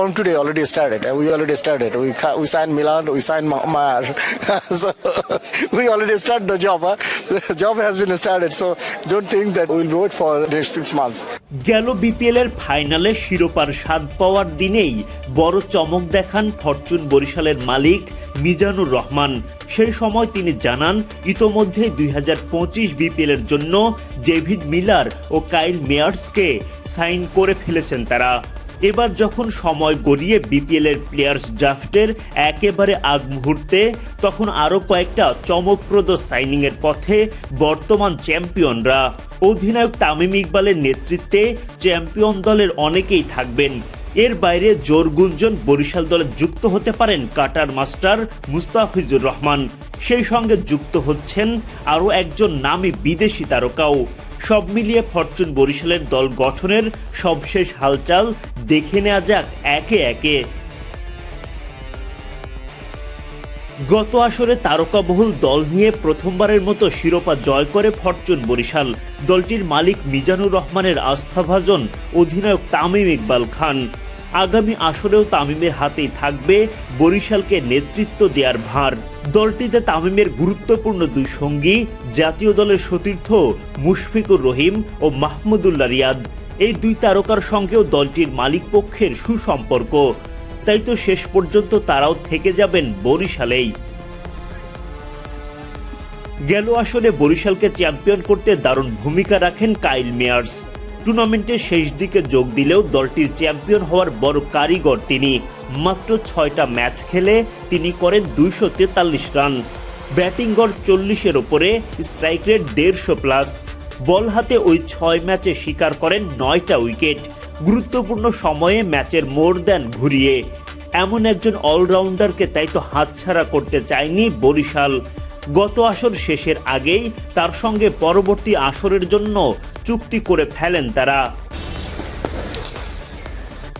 from today already started. Uh, We already started. We we signed Milan, we signed Ma- Mar. so we already started the job. Huh? The job has been started. So don't think that we'll wait for the next six months. গেল BPL এর ফাইনালে শিরোপার স্বাদ পাওয়ার দিনেই বড় চমক দেখান Fortune বরিশালের মালিক মিজানুর রহমান সেই সময় তিনি জানান ইতোমধ্যে দুই হাজার পঁচিশ বিপিএল এর জন্য ডেভিড মিলার ও কাইল মেয়ার্সকে সাইন করে ফেলেছেন তারা এবার যখন সময় গড়িয়ে বিপিএল এর প্লেয়ার্স ড্রাফটের একেবারে আগ মুহূর্তে, তখন আরও কয়েকটা চমকপ্রদ সাইনিং এর পথে বর্তমান চ্যাম্পিয়নরা অধিনায়ক তামিম ইকবালের নেতৃত্বে চ্যাম্পিয়ন দলের অনেকেই থাকবেন। এর বাইরে জোর গুঞ্জন বরিশাল দলে যুক্ত হতে পারেন কাটার মাস্টার মুস্তাফিজুর রহমান। সেই সঙ্গে যুক্ত হচ্ছেন আরও একজন নামী বিদেশি তারকাও। সব মিলিয়ে ফরচুন বরিশালের দল গঠনের সবশেষ হালচাল দেখে নেওয়া যাক একে একে। গত আসরে তারকাবহুল দল নিয়ে প্রথমবারের মতো শিরোপা জয় করে ফরচুন বরিশাল। দলটির মালিক মিজানুর রহমানের আস্থাভাজন অধিনায়ক তামিম ইকবাল খান। আগামী আসরেও তামিমের হাতেই থাকবে বরিশালকে নেতৃত্ব দেওয়ার ভার। দলটিতে তামিমের গুরুত্বপূর্ণ দুই সঙ্গী, জাতীয় দলের সতীর্থ মুশফিকুর রহিম ও মাহমুদুল্লাহ রিয়াদ। এই দুই তারকার সঙ্গেও দলটির মালিক পক্ষের সুসম্পর্ক। তাই তো শেষ পর্যন্ত তারাও থেকে যাবেন বরিশালেই। গেল আসরে বরিশালকে চ্যাম্পিয়ন করতে দারুণ ভূমিকা রাখেন কাইল মেয়ার্স। টুর্নামেন্টের শেষ দিকে যোগ দিলেও দলটির চ্যাম্পিয়ন হওয়ার বড় কারিগর তিনি। মাত্র ছয়টা ম্যাচ খেলে তিনি করেন দুইশো তেতাল্লিশ রান। ব্যাটিং গড় চল্লিশের ওপরে, স্ট্রাইক রেট দেড়শো প্লাস। বল হাতে ওই ছয় ম্যাচে শিকার করেন নয়টা উইকেট। গুরুত্বপূর্ণ সময়ে ম্যাচের মোড় দেন ঘুরিয়ে। এমন একজন অলরাউন্ডারকে তাই তো হাতছাড়া করতে চায়নি বরিশাল। গত আসর শেষের আগেই তার সঙ্গে পরবর্তী আসরের জন্য চুক্তি করে ফেলেন তারা।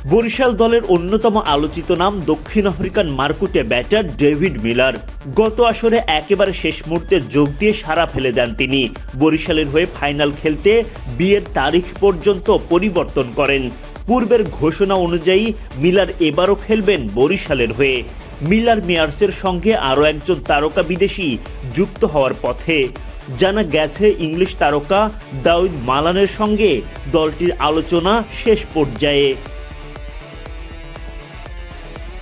বরিশাল দলের অন্যতম আলোচিত নাম দক্ষিণ আফ্রিকান মার্কুটে ব্যাটার ডেভিড মিলার। গত আসরে একেবারে শেষ মুহূর্তে যোগ দিয়ে সারা ফেলে দেন তিনি। বরিশালের হয়ে ফাইনাল খেলতে বিয়ের তারিখ পর্যন্ত পরিবর্তন করেন। পূর্বের ঘোষণা অনুযায়ী মিলার এবারও খেলবেন বরিশালের হয়ে। মিলার মেয়ার্সের সঙ্গে আরও একজন তারকা বিদেশি যুক্ত হওয়ার পথে। জানা গেছে, ইংলিশ তারকা দাউদ মালানের সঙ্গে দলটির আলোচনা শেষ পর্যায়ে।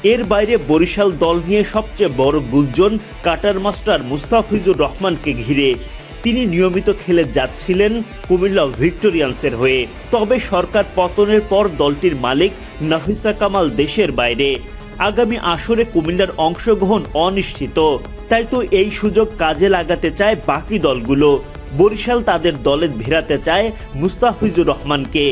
এর বাইরে বরিশাল দল নিয়ে সবচেয়ে বড় গুঞ্জন কাটার মাস্টার মুস্তাফিজুর রহমানকে ঘিরে। তিনি নিয়মিত খেলে যাচ্ছিলেন কুমিল্লা ভিক্টোরিয়ান্সের হয়ে। তবে সরকার পতনের পর দলটির মালিক নাফিসা কামাল দেশের বাইরে। আগামী আসরে কুমিল্লার অংশগ্রহণ অনিশ্চিত। তাই তো এই সুযোগ কাজে লাগাতে চায় বাকি দলগুলো। বরিশাল তাদের দলে ভেরাতে চায় মুস্তাফিজুর রহমানকে।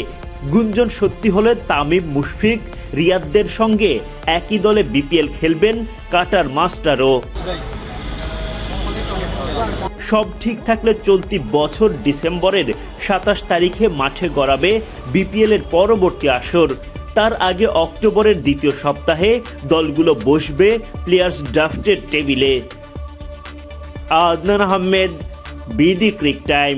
গুঞ্জন সত্যি হলে তামিম, মুশফিক, রিয়াদদের সঙ্গে একই দলে বিপিএল খেলবেন কাটার মাস্টারও। সব ঠিক থাকলে চলতি বছর ডিসেম্বরের সাতাশ তারিখে মাঠে গড়াবে বিপিএল এর পরবর্তী আসর। তার আগে অক্টোবরের দ্বিতীয় সপ্তাহে দলগুলো বসবে প্লেয়ার্স ড্রাফটের টেবিলে আদনান আহমেদ, বিডি ক্রিক টাইম।